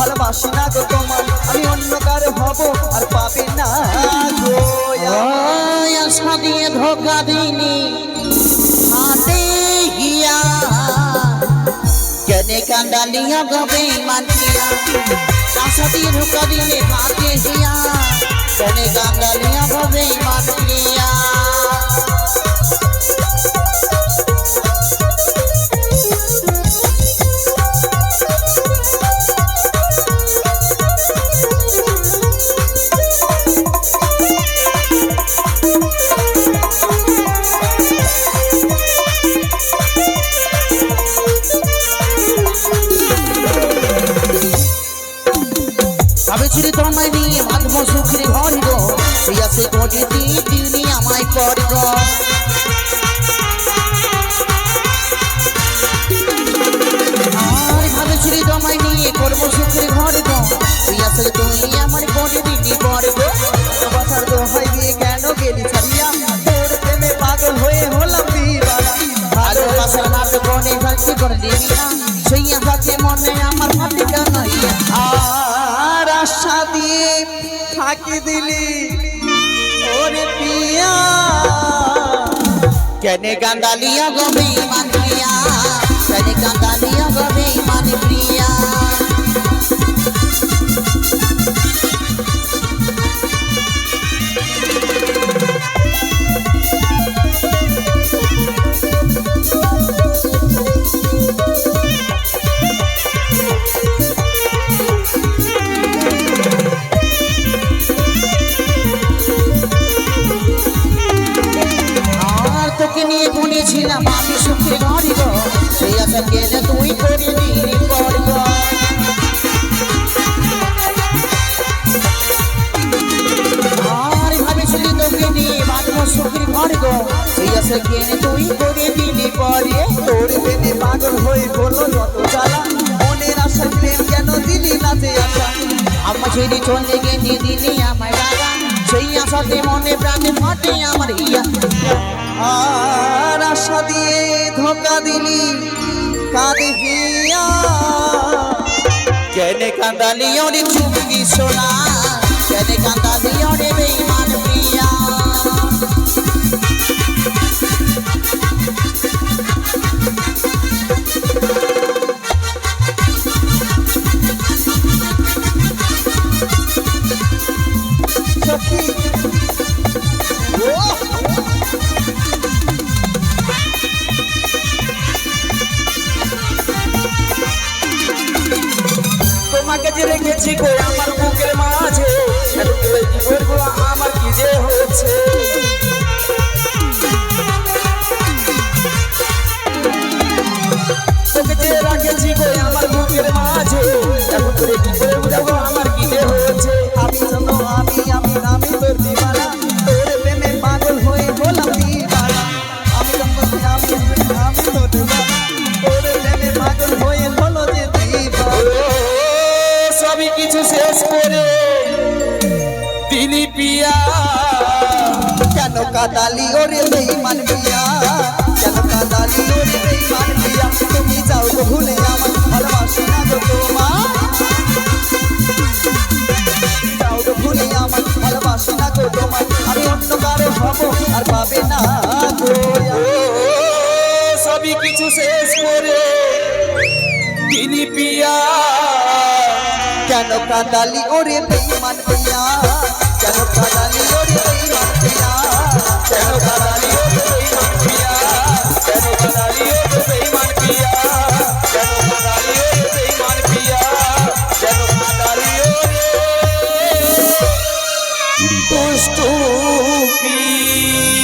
ভালোবাসি না গো তোমার আমি অন্য কার হব আর পাবে না আশা দিয়ে ধোকা দিনি হাতে গিয়া কেনে কান্দালিয়া গবে মানিয়া আশা দিয়ে ধোকা দিলে হাতে গিয়া কেনে কান্দালিয়া গবে মানিয়া ভাবেছিলি তোমায় নিয়ে বাঁধব সুখের ঘর গো। সেই আছে কোটি দিনি আমায় কর গো। আর ভাবেছিলি তোমায় নিয়ে করব সুখের ঘর গো। সেই আছে তুমি আমার কোটি দিনি কর গো। কথার দোহাই দিয়ে কেন গেলি ছাড়িয়া? তোর মনে আমার ফাঁকি দিলি। ওরে পিয়া। কেনে গান্দালিয়া গমি মান প্রিয়া কেনে কান্দালিয়া কেনে তুই করে দিলি পর গো আর ভাবেছিলি তোকে নিয়ে বাঁধবো সুখের ঘর গো সেই আশা কেনে তুই করে দিলি পরে তোর প্রেমে পাগল হয়ে বলো যত জ্বালা। মনের আশা প্রেম কেন দিলি না যে আশা? আমার ছেড়ে চলে গেঁদে দিলি আমার রাগা সেই আশাতে মনে প্রাণে ফাটে আমার ইয়া। আর আশা দিয়ে ধোকা দিলি। কাঁদে হিয়া কেনে কান্দালি ওরে চুমকি সোনা কেনে কান্দালি ওরে বেইমান প্রিয়া যে গো আমার বুকের মাঝে। আমার কি যে হচ্ছে? কাদালি ওরে বেইমান পিয়া কেন কাদালি ওরে বেইমান পিয়া তুমি যাও তো ভুলে আমার ভালোবাসি না গো তোমার যাও তো ভুলে আমার ভালোবাসি না গো তোমার আমি অন্য কারও হব আর পাবে না গো সবই কিছু শেষ করে দিলি পিয়া। কেন কাদালি ওরে বেইমান পিয়া কেন কাদালি ওরে বেইমান পিয়া